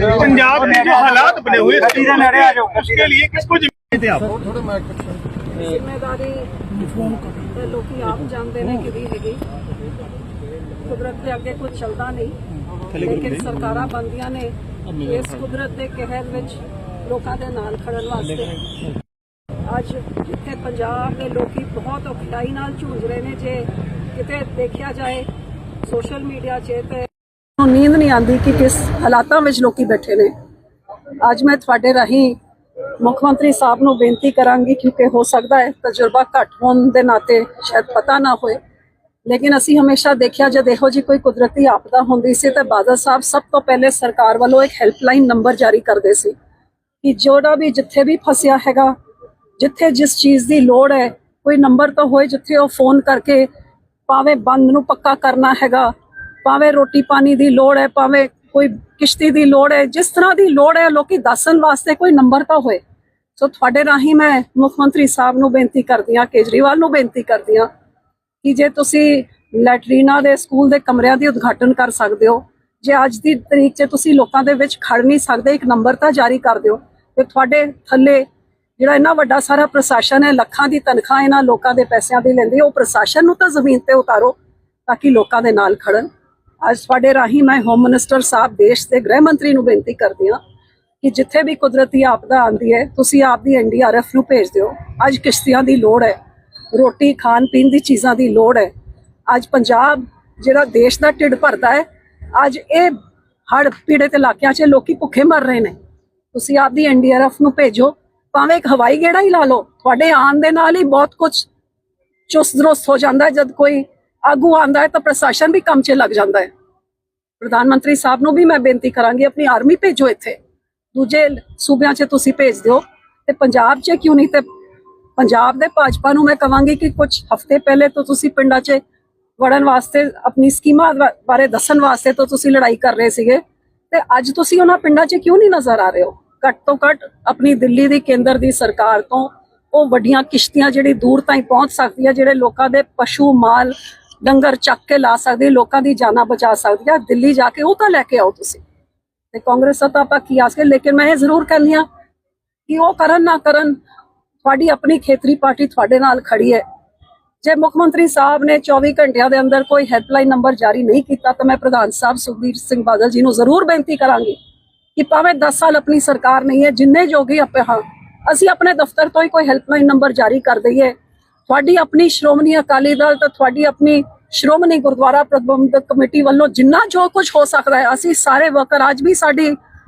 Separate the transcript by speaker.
Speaker 1: पंजाब के जो हालात बने हुए हैं, उसके लिए किसको जिम्मेदारी थे आप
Speaker 2: ਜ਼ਿੰਮੇਵਾਰੀ ਤੇ ਲੋਕੀ ਆਪ ਜਾਣਦੇ ਨੇ ਕਿਹਦੀ ਹੈਗੀ ਕੁਦਰਤ ਦੇ ਅੱਗੇ ਕੁਝ ਚੱਲਦਾ ਨਹੀਂ ਲੇਕਿਨ ਸਰਕਾਰਾਂ ਬੰਦੀਆਂ ਨੇ ਇਸ ਕੁਦਰਤ ਦੇ ਕਹਿਰ ਵਿੱਚ ਲੋਕਾਂ ਦੇ ਨਾਲ ਖੜਨ ਵਾਸਤੇ ਅੱਜ ਜਿੱਥੇ ਪੰਜਾਬ ਦੇ ਲੋਕੀ ਬਹੁਤ ਔਖਾਈ ਨਾਲ ਜੂਝ ਰਹੇ ਨੇ ਜੇ ਕਿਤੇ ਦੇਖਿਆ ਜਾਏ ਸੋਸ਼ਲ ਮੀਡੀਆ 'ਚ ਤੇ ਨੂੰ ਨੀਂਦ ਨਹੀਂ ਆਉਂਦੀ ਕਿ ਕਿਸ ਹਾਲਾਤਾਂ ਵਿੱਚ ਲੋਕੀ ਬੈਠੇ ਨੇ। ਅੱਜ ਮੈਂ ਤੁਹਾਡੇ ਰਾਹੀਂ ਮੁੱਖ ਮੰਤਰੀ ਸਾਹਿਬ ਨੂੰ ਬੇਨਤੀ ਕਰਾਂਗੀ ਕਿਉਂਕਿ ਹੋ ਸਕਦਾ ਹੈ ਤਜਰਬਾ ਘੱਟ ਹੋਣ ਦੇ ਨਾਤੇ ਸ਼ਾਇਦ ਪਤਾ ਨਾ ਹੋਏ। ਲੇਕਿਨ ਅਸੀਂ ਹਮੇਸ਼ਾ ਦੇਖਿਆ ਜਦ ਇਹੋ ਜੀ ਕੋਈ ਕੁਦਰਤੀ ਆਪਦਾ ਹੁੰਦੀ ਸੀ ਤਾਂ ਬਾਦਲ ਸਾਹਿਬ ਸਭ ਤੋਂ ਪਹਿਲੇ ਸਰਕਾਰ ਵੱਲੋਂ ਇੱਕ ਹੈਲਪਲਾਈਨ ਨੰਬਰ ਜਾਰੀ ਕਰਦੇ ਸੀ ਕਿ ਜੋੜਾ ਵੀ ਜਿੱਥੇ ਵੀ ਫਸਿਆ ਹੈਗਾ, ਜਿੱਥੇ ਜਿਸ ਚੀਜ਼ ਦੀ ਲੋੜ ਹੈ, ਕੋਈ ਨੰਬਰ ਤਾਂ ਹੋਏ ਜਿੱਥੇ ਉਹ ਫੋਨ ਕਰਕੇ ਭਾਵੇਂ ਬੰਦ ਨੂੰ ਪੱਕਾ ਕਰਨਾ ਹੈਗਾ ਭਾਵੇਂ ਰੋਟੀ ਪਾਣੀ ਦੀ ਲੋੜ ਹੈ, ਭਾਵੇਂ ਕੋਈ ਕਿਸ਼ਤੀ ਦੀ ਲੋੜ ਹੈ, ਜਿਸ ਤਰ੍ਹਾਂ ਦੀ ਲੋੜ ਹੈ, ਲੋਕੀ ਦੱਸਣ ਵਾਸਤੇ ਕੋਈ ਨੰਬਰ ਤਾਂ ਹੋਏ। ਸੋ ਤੁਹਾਡੇ ਰਾਹੀਂ ਮੈਂ ਮੁੱਖ ਮੰਤਰੀ ਸਾਹਿਬ ਨੂੰ ਬੇਨਤੀ ਕਰਦੀ ਹਾਂ, ਕੇਜਰੀਵਾਲ ਨੂੰ ਬੇਨਤੀ ਕਰਦੀ ਹਾਂ ਕਿ ਜੇ ਤੁਸੀਂ ਲੈਟਰੀਨਾ ਦੇ ਸਕੂਲ ਦੇ ਕਮਰਿਆਂ ਦੀ ਉਦਘਾਟਨ ਕਰ ਸਕਦੇ ਹੋ, ਜੇ ਅੱਜ ਦੀ ਤਰੀਕ 'ਚ ਤੁਸੀਂ ਲੋਕਾਂ ਦੇ ਵਿੱਚ ਖੜ ਨਹੀਂ ਸਕਦੇ, ਇੱਕ ਨੰਬਰ ਤਾਂ ਜਾਰੀ ਕਰ ਦਿਓ। ਤੇ ਤੁਹਾਡੇ ਥੱਲੇ ਜਿਹੜਾ ਇੰਨਾ ਵੱਡਾ ਸਾਰਾ ਪ੍ਰਸ਼ਾਸਨ ਹੈ, ਲੱਖਾਂ ਦੀ ਤਨਖਾਹ ਇਹਨਾਂ ਲੋਕਾਂ ਦੇ ਪੈਸਿਆਂ ਦੀ ਲੈਂਦੀ ਉਹ ਪ੍ਰਸ਼ਾਸਨ ਨੂੰ ਤਾਂ ਜ਼ਮੀਨ ਤੇ ਉਤਾਰੋ, ਤਾਂ ਕਿ ਲੋਕਾਂ ਦੇ ਨਾਲ ਖੜਨ। ਅੱਜ ਤੁਹਾਡੇ ਰਾਹੀਂ ਮੈਂ ਹੋਮ ਮਿਨਿਸਟਰ ਸਾਹਿਬ ਦੇਸ਼ ਦੇ ਗ੍ਰਹਿ ਮੰਤਰੀ ਨੂੰ ਬੇਨਤੀ ਕਰਦੀ ਹਾਂ ਕਿ ਜਿੱਥੇ ਵੀ ਕੁਦਰਤੀ ਆਪਦਾ ਆਂਦੀ ਹੈ, ਤੁਸੀਂ ਆਪ ਦੀ ਐਨਡੀਆਰਐਫ ਨੂੰ ਭੇਜ ਦਿਓ। ਅੱਜ ਕਿਸ਼ਤੀਆਂ ਦੀ ਲੋੜ ਹੈ, ਰੋਟੀ, ਖਾਣ ਪੀਣ ਦੀ ਚੀਜ਼ਾਂ ਦੀ ਲੋੜ ਹੈ। ਅੱਜ ਪੰਜਾਬ ਜਿਹੜਾ ਦੇਸ਼ ਦਾ ਢਿੱਡ ਭਰਦਾ ਹੈ, ਅੱਜ ਇਹ ਹੜ ਪੀੜਤ ਇਲਾਕਿਆਂ 'ਚ ਲੋਕੀ ਭੁੱਖੇ ਮਰ ਰਹੇ ਨੇ। ਤੁਸੀਂ ਆਪ ਦੀ ਐਨਡੀਆਰਐਫ ਨੂੰ ਭੇਜੋ, ਭਾਵੇਂ ਇੱਕ ਹਵਾਈ ਗੇੜਾ ਹੀ ਲਾ ਲਓ, ਤੁਹਾਡੇ ਆਉਣ ਦੇ ਨਾਲ ਹੀ ਬਹੁਤ ਕੁਝ ਚੁਸਤ ਦਰੁਸਤ ਹੋ ਜਾਂਦਾ ਜਦ ਕੋਈ ਆਗੂ ਆਂਦਾ ਹੈ ਤਾਂ ਪ੍ਰਸ਼ਾਸਨ ਵੀ ਕੰਮ 'ਚ ਲੱਗ ਜਾਂਦਾ ਹੈ। ਪ੍ਰਧਾਨ ਮੰਤਰੀ ਸਾਹਿਬ ਨੂੰ ਵੀ ਮੈਂ ਬੇਨਤੀ ਕਰਾਂਗੀ, ਆਪਣੀ ਆਰਮੀ ਭੇਜੋ ਇੱਥੇ। ਦੂਜੇ ਸੂਬਿਆਂ 'ਚ ਤੁਸੀਂ ਭੇਜ ਦਿਓ। ਤੇ ਪੰਜਾਬ 'ਚ ਕਿਉਂ ਨਹੀਂ ਤੇ ਪੰਜਾਬ ਦੇ ਭਾਜਪਾ ਨੂੰ ਮੈਂ ਕਵਾਂਗੀ ਕਿ ਕੁਝ ਹਫ਼ਤੇ ਪਹਿਲੇ ਤੋਂ ਤੁਸੀਂ ਪਿੰਡਾਂ 'ਚ ਵੜਨ ਵਾਸਤੇ, ਆਪਣੀ ਸਕੀਮਾਂ ਬਾਰੇ ਦੱਸਣ ਵਾਸਤੇ ਤੋਂ ਤੁਸੀਂ ਲੜਾਈ ਕਰ ਰਹੇ ਸੀਗੇ। ਤੇ ਅੱਜ ਤੁਸੀਂ ਉਹਨਾਂ ਪਿੰਡਾਂ 'ਚ ਕਿਉਂ ਨਹੀਂ ਨਜ਼ਰ ਆ ਰਹੇ ਹੋ? ਘੱਟ ਤੋਂ ਘੱਟ ਆਪਣੀ ਦਿੱਲੀ ਦੀ ਕੇਂਦਰ ਦੀ ਸਰਕਾਰ ਤੋਂ ਉਹ ਵੱਡੀਆਂ ਕਿਸ਼ਤੀਆਂ ਜਿਹੜੀ ਦੂਰ ਤਾਈਂ ਪਹੁੰਚ ਸਕਦੀਆਂ ਜਿਹੜੇ ਲੋਕਾਂ ਦੇ ਪਸ਼ੂ ਮਾਲ ਡੰਗਰ ਚੱਕ ਕੇ ਲਾ ਸਕਦੇ, ਲੋਕਾਂ ਦੀ ਜਾਨਾਂ ਬਚਾ ਸਕਦੀ ਆ, ਦਿੱਲੀ ਜਾ ਕੇ ਉਹ ਤਾਂ ਲੈ ਕੇ ਆਓ ਤੁਸੀਂ। ਤੇ ਕਾਂਗਰਸ ਦਾ ਤਾਂ ਆਪਾਂ ਕੀ ਆਸ ਕੇ ਲੇਕਿਨ ਮੈਂ ਇਹ ਜ਼ਰੂਰ ਕਹਿੰਦੀ ਹਾਂ ਕਿ ਉਹ ਕਰਨ ਨਾ ਕਰਨ, ਤੁਹਾਡੀ ਆਪਣੀ ਖੇਤਰੀ ਪਾਰਟੀ ਤੁਹਾਡੇ ਨਾਲ ਖੜੀ ਹੈ। ਜੇ ਮੁੱਖ ਮੰਤਰੀ ਸਾਹਿਬ ਨੇ 24 ਘੰਟਿਆਂ ਦੇ ਅੰਦਰ ਕੋਈ ਹੈਲਪਲਾਈਨ ਨੰਬਰ ਜਾਰੀ ਨਹੀਂ ਕੀਤਾ, ਤਾਂ ਮੈਂ ਪ੍ਰਧਾਨ ਸਾਹਿਬ ਸੁਖਬੀਰ ਸਿੰਘ ਬਾਦਲ ਜੀ ਨੂੰ ਜ਼ਰੂਰ ਬੇਨਤੀ ਕਰਾਂਗੀ ਕਿ ਭਾਵੇਂ 10 ਸਾਲ ਆਪਣੀ ਸਰਕਾਰ ਨਹੀਂ ਹੈ, ਜਿੰਨੇ ਜੋਗੇ ਆਪਾਂ ਹਾਂ, ਅਸੀਂ ਆਪਣੇ ਦਫ਼ਤਰ ਤੋਂ ਹੀ ਕੋਈ ਹੈਲਪਲਾਈਨ ਨੰਬਰ ਜਾਰੀ ਕਰ ਦਈਏ। ਤੁਹਾਡੀ ਆਪਣੀ ਸ਼੍ਰੋਮਣੀ ਅਕਾਲੀ ਦਲ ਤੇ ਤੁਹਾਡੀ ਆਪਣੀ ਸ਼੍ਰੋਮਣੀ ਗੁਰਦੁਆਰਾ ਪ੍ਰਬੰਧਕ ਕਮੇਟੀ ਵੱਲੋਂ ਜਿੰਨਾ ਜੋ ਕੁਝ ਹੋ ਸਕਦਾ ਹੈ, ਅਸੀਂ ਸਾਰੇ ਵਰਕਰ ਅੱਜ ਵੀ ਸਾਡੀ